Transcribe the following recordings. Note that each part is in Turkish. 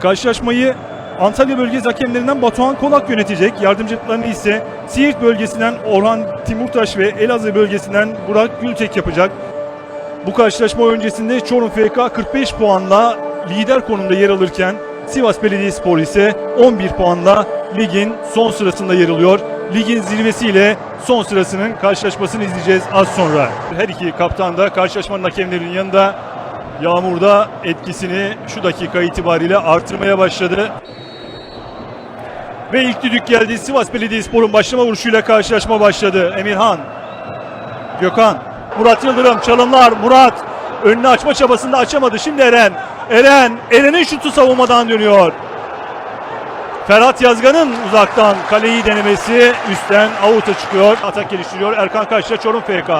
Karşılaşmayı Antalya bölgesi hakemlerinden Batuhan Kolak yönetecek. Yardımcılıklarını ise Siirt bölgesinden Orhan Timurtaş ve Elazığ bölgesinden Burak Gültek yapacak. Bu karşılaşma öncesinde Çorum FK 45 puanla lider konumda yer alırken Sivas Belediyespor ise 11 puanla ligin son sırasında yer alıyor. Ligin zirvesiyle son sırasının karşılaşmasını izleyeceğiz az sonra. Her iki kaptan da karşılaşmanın hakemlerinin yanında Yağmurda etkisini şu dakika itibariyle artırmaya başladı. Ve ilk düdük geldi. Sivas Belediyespor'un başlama vuruşuyla karşılaşma başladı. Emirhan, Gökhan, Murat Yıldırım, çalımlar, Murat önünü açma çabasında açamadı. Şimdi Eren, Eren, Eren'in şutu savunmadan dönüyor. Ferhat Yazgan'ın uzaktan kaleyi denemesi üstten avuta çıkıyor. Atak geliştiriyor. Erkan Kaş'la Çorum FK.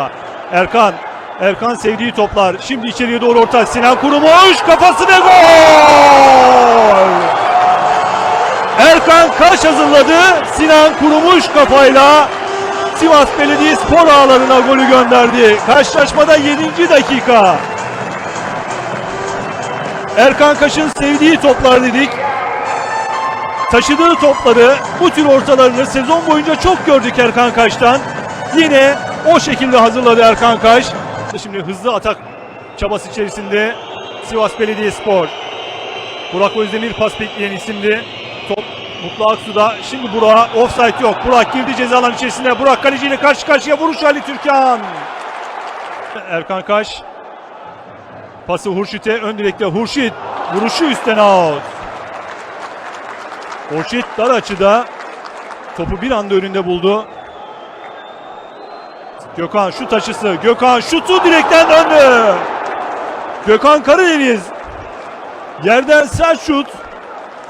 Erkan Erkan sevdiği toplar. Şimdi içeriye doğru orta. Sinan Kurumuş kafası ve gol! Erkan Kaş hazırladı. Sinan Kurumuş kafayla Sivas Belediyespor ağlarına golü gönderdi. Karşılaşmada 7. dakika. Erkan Kaş'ın sevdiği toplar dedik. Taşıdığı topları, bu tür ortalarını sezon boyunca çok gördük Erkan Kaş'tan. Yine o şekilde hazırladı Erkan Kaş. Şimdi hızlı atak çabası içerisinde Sivas Belediyespor. Burak Özdemir pas bekleyen isimdi. Top Mutlu Aksu'da. Şimdi Burak offside yok. Burak girdi ceza alanı içerisine. Burak kaleciyle karşı karşıya vuruş Ali Türkan. Erkan Kaş. Pası Hurşit'e ön direkte Hurşit. Vuruşu üstten out. Hurşit dar açıda topu bir anda önünde buldu. Gökhan şu taşısı. Gökhan şutu direkten döndü. Gökhan Karadeniz. Yerden sert şut.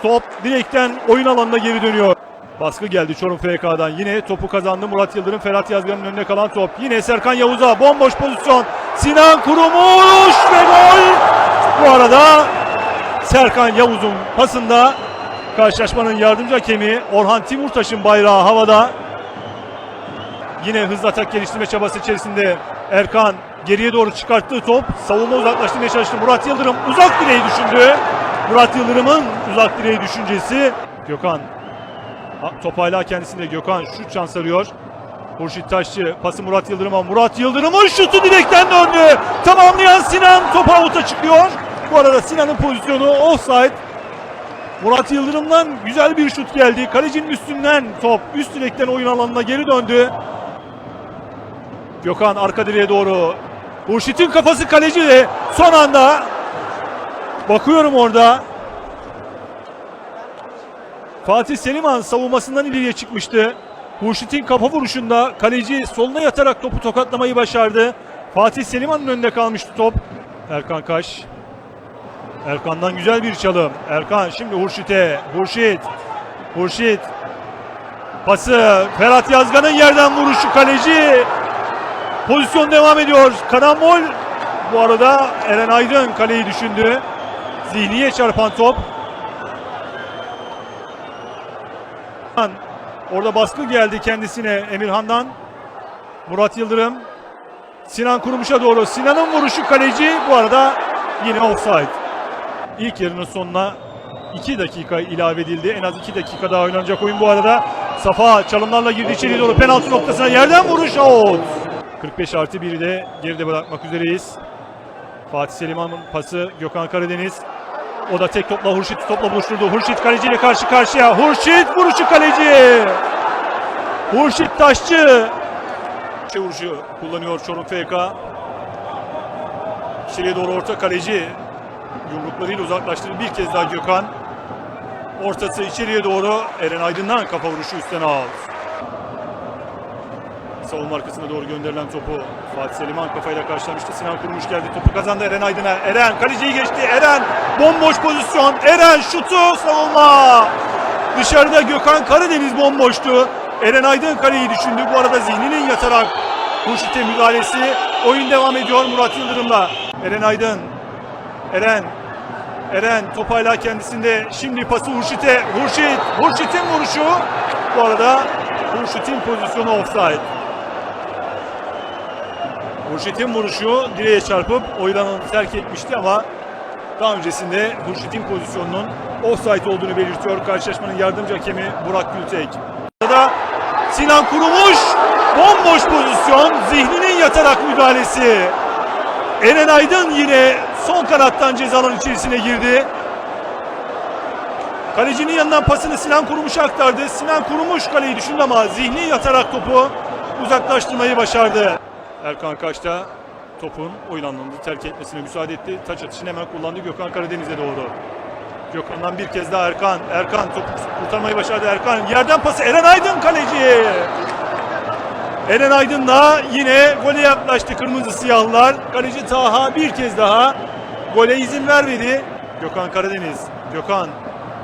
Top direkten oyun alanına geri dönüyor. Baskı geldi Çorum FK'dan. Yine topu kazandı Murat Yıldırım. Ferhat Yazgan'ın önünde kalan top. Yine Serkan Yavuz'a bomboş pozisyon. Sinan Kurumuş ve gol. Bu arada Serkan Yavuz'un pasında karşılaşmanın yardımcı hakemi Orhan Timurtaş'ın bayrağı havada. Yine hızlı atak geliştirme çabası içerisinde Erkan geriye doğru çıkarttığı top savunma uzaklaştırmaya çalıştı. Murat Yıldırım uzak direği düşündü. Murat Yıldırım'ın uzak direği düşüncesi. Gökhan Ha, top hala kendisinde Gökhan şut şans arıyor. Hurşit Taşçı pası Murat Yıldırım'a. Murat Yıldırım'ın şutu direkten döndü. Tamamlayan Sinan top avuta çıkıyor. Bu arada Sinan'ın pozisyonu offside. Murat Yıldırım'dan güzel bir şut geldi. Kalecinin üstünden top üst direkten oyun alanına geri döndü. Gökhan arka direğe doğru. Hurşit'in kafası kaleci de son anda bakıyorum orada. Fatih Seliman savunmasından ileriye çıkmıştı. Hurşit'in kafa vuruşunda kaleci soluna yatarak topu tokatlamayı başardı. Fatih Seliman'ın önünde kalmıştı top. Erkan Kaş. Erkan'dan güzel bir çalım. Erkan şimdi Hurşit'e. Hurşit. Hurşit. Pası. Ferhat Yazgan'ın yerden vuruşu kaleci. Pozisyon devam ediyor. Karambol. Bu arada Eren Aydın kaleyi düşündü. Zihniye çarpan top. Orada baskı geldi kendisine Emirhan'dan. Murat Yıldırım. Sinan Kurumuş'a doğru. Sinan'ın vuruşu kaleci. Bu arada yine offside. İlk yarının sonuna 2 dakika ilave edildi. En az 2 dakika daha oynanacak oyun bu arada. Safa çalımlarla girdi içeri doğru. Penaltı noktasına yerden vuruş out. 45 artı 1'i de geride bırakmak üzereyiz. Fatih Selima'nın pası Gökhan Karadeniz. O da tek topla Hurşit topla buluşturdu. Hurşit kaleciyle karşı karşıya. Hurşit vuruşu kaleci. Hurşit Taşçı. Şey vuruşu kullanıyor Çorum FK. İçeriye doğru orta kaleci. Yumruklarıyla uzaklaştırdı bir kez daha Gökhan. Ortası içeriye doğru Eren Aydın'dan kafa vuruşu üstten out. Savunma arkasına doğru gönderilen topu Fatih Seliman kafayla karşılamıştı. Sinan Kurmuş geldi. Topu kazandı Eren Aydın'a. Eren kaleciyi geçti. Eren bomboş pozisyon. Eren şutu savunma. Dışarıda Gökhan Karadeniz bomboştu. Eren Aydın kaleyi düşündü. Bu arada zihninin yatarak Hurşit'e müdahalesi. Oyun devam ediyor Murat Yıldırım'la. Eren Aydın. Eren. Eren top hala kendisinde. Şimdi pası Hurşit'e. Hurşit. Hurşit'in vuruşu. Bu arada Hurşit'in pozisyonu offside. Hurşit'in vuruşu direğe çarpıp oyun alanını terk etmişti ama Daha öncesinde Hurşit'in pozisyonunun offside olduğunu belirtiyor karşılaşmanın yardımcı hakemi Burak Gültek. Burada Sinan Kurumuş bomboş pozisyon zihninin yatarak müdahalesi. Eren Aydın yine son kanattan ceza alanı içerisine girdi. Kalecinin yanından pasını Sinan Kurumuş'a aktardı. Sinan Kurumuş kaleyi düşündü ama zihni yatarak topu uzaklaştırmayı başardı. Erkan Kaçta topun oyun terk etmesine müsaade etti. Taç atışını hemen kullandı Gökhan Karadeniz'e doğru. Gökhan'dan bir kez daha Erkan. Erkan topu kurtarmayı başardı Erkan. Yerden pası Eren Aydın kaleci. Eren Aydın'la yine gole yaklaştı kırmızı siyahlılar. Kaleci Taha bir kez daha gole izin vermedi. Gökhan Karadeniz. Gökhan.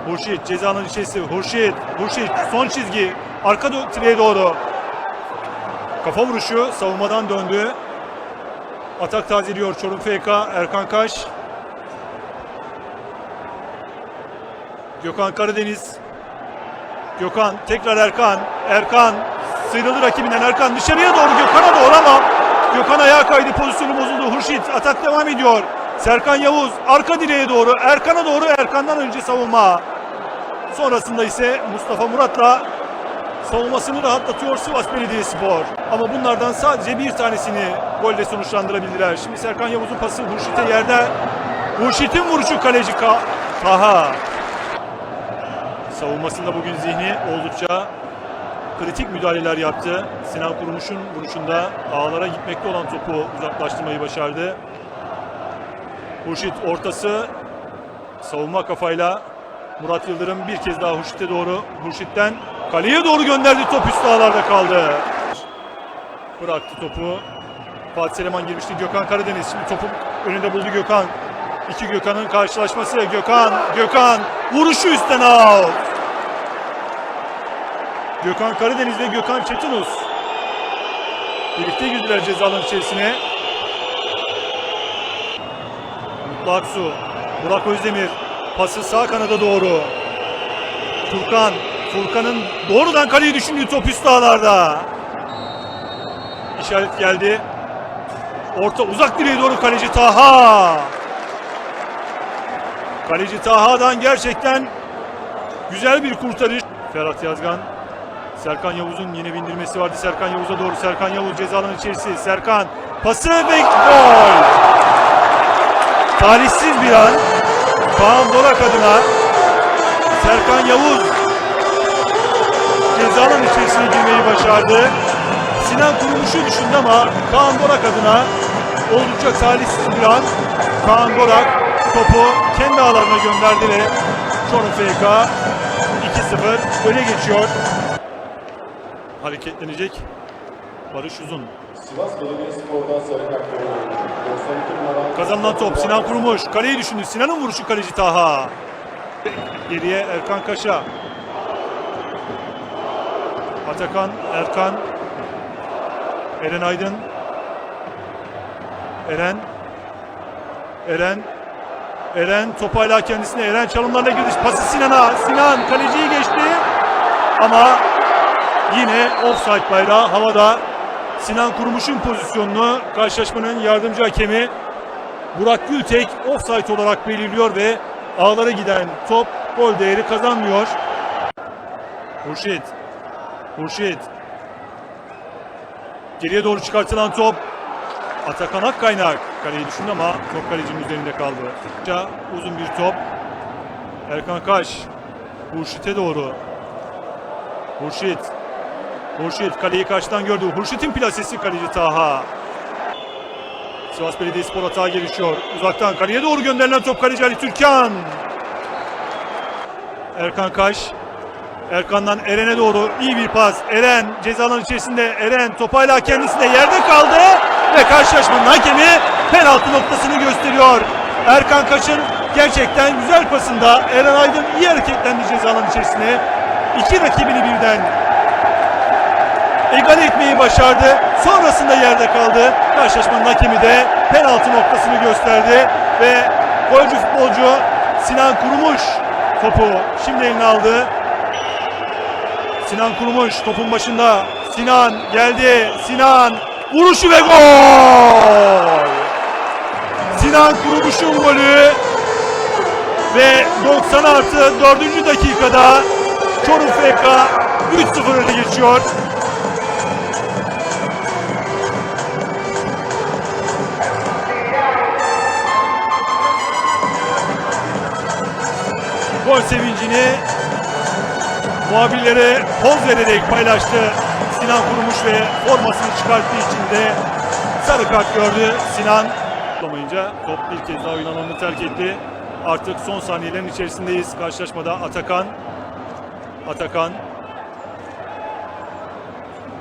Hurşit cezanın içerisi. Hurşit. Hurşit son çizgi. Arka direğe doğru. Kafa vuruşu savunmadan döndü. Atak tazeliyor Çorum FK. Erkan Kaş. Gökhan Karadeniz. Gökhan tekrar Erkan. Erkan sıyrıldı rakibinden Erkan dışarıya doğru Gökhan'a doğru ama Gökhan ayağa kaydı pozisyonu bozuldu. Hurşit atak devam ediyor. Serkan Yavuz arka direğe doğru Erkan'a doğru Erkan'dan önce savunma. Sonrasında ise Mustafa Murat'la savunmasını rahatlatıyor Sivas Belediyespor. Ama bunlardan sadece bir tanesini golle sonuçlandırabildiler. Şimdi Serkan Yavuz'un pası Hurşit'e yerde. Hurşit'in vuruşu kaleci Ka Taha. Savunmasında bugün zihni oldukça kritik müdahaleler yaptı. Sinan Kurumuş'un vuruşunda ağlara gitmekte olan topu uzaklaştırmayı başardı. Hurşit ortası savunma kafayla Murat Yıldırım bir kez daha Hurşit'e doğru Hurşit'ten kaleye doğru gönderdi top üst ağlarda kaldı. Bıraktı topu. Fatih Seleman girmişti Gökhan Karadeniz. Şimdi topu önünde buldu Gökhan. İki Gökhan'ın karşılaşması. Gökhan, Gökhan vuruşu üstten out. Gökhan Karadeniz ve Gökhan Çetinus birlikte girdiler ceza alanı içerisine. Mutlu Aksu, Burak Özdemir pası sağ kanada doğru. Furkan, Furkan'ın doğrudan kaleyi düşündüğü top üst ağlarda. İşaret geldi. Orta uzak direğe doğru kaleci Taha. Kaleci Taha'dan gerçekten güzel bir kurtarış. Ferhat Yazgan Serkan Yavuz'un yine bindirmesi vardı. Serkan Yavuz'a doğru. Serkan Yavuz ceza alanı içerisi. Serkan pası ve gol. Talihsiz bir an. Kaan Borak adına Serkan Yavuz ceza alanı içerisine girmeyi başardı. Sinan Kurumuş'u düşündü ama Kaan Borak adına oldukça talihsiz bir an. Kaan Borak topu kendi ağlarına gönderdi ve Çorum FK 2-0 öne geçiyor hareketlenecek. Barış Uzun. Sivas Belediyespor'dan sarı kart gördü. 92 numara Kazanılan top Sinan Kurumuş. Kaleyi düşündü. Sinan'ın vuruşu kaleci Taha. Geriye Erkan Kaşa. Atakan, Erkan. Eren Aydın. Eren. Eren. Eren topu hala kendisine. Eren çalımlarına girdi. Pası Sinan'a. Sinan kaleciyi geçti. Ama Yine offside bayrağı havada. Sinan Kurumuş'un pozisyonunu karşılaşmanın yardımcı hakemi Burak Gültek offside olarak belirliyor ve ağlara giden top gol değeri kazanmıyor. Hurşit. Hurşit. Geriye doğru çıkartılan top. Atakan Akkaynak kaleyi düşündü ama top kalecinin üzerinde kaldı. Oldukça Uzun bir top. Erkan Kaş. Hurşit'e doğru. Hurşit. Hurşit kaleyi karşıdan gördü. Hurşit'in plasesi kaleci Taha. Sivas Belediyespor hata gelişiyor. Uzaktan kaleye doğru gönderilen top kaleci Ali Türkan. Erkan Kaş. Erkan'dan Eren'e doğru iyi bir pas. Eren ceza alanı içerisinde. Eren topayla kendisinde yerde kaldı. Ve karşılaşmanın hakemi penaltı noktasını gösteriyor. Erkan Kaş'ın gerçekten güzel pasında Eren Aydın iyi hareketlendi ceza alanı içerisine. İki rakibini birden egale etmeyi başardı. Sonrasında yerde kaldı. Karşılaşmanın hakemi de penaltı noktasını gösterdi ve golcü futbolcu Sinan Kurumuş topu şimdi eline aldı. Sinan Kurumuş topun başında. Sinan geldi. Sinan vuruşu ve gol! Sinan Kurumuş'un golü Ve 90 artı 4. dakikada Çorum FK 3-0 öne geçiyor. Gol sevincini muhabirlere poz vererek paylaştı. Sinan Kurumuş ve formasını çıkarttığı için de sarı kart gördü Sinan. Tutamayınca top bir kez daha oyun alanını terk etti. Artık son saniyelerin içerisindeyiz. Karşılaşmada Atakan. Atakan.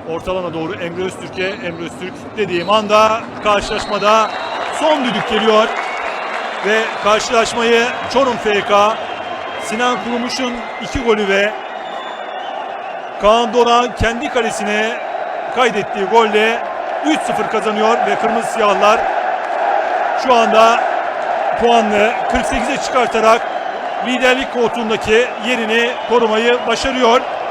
Ortalana doğru Emre Öztürk'e. Emre Öztürk dediğim anda karşılaşmada son düdük geliyor. Ve karşılaşmayı Çorum FK Sinan Kurumuş'un iki golü ve Kaan Doran kendi kalesine kaydettiği golle 3-0 kazanıyor ve Kırmızı Siyahlar şu anda puanını 48'e çıkartarak liderlik koltuğundaki yerini korumayı başarıyor.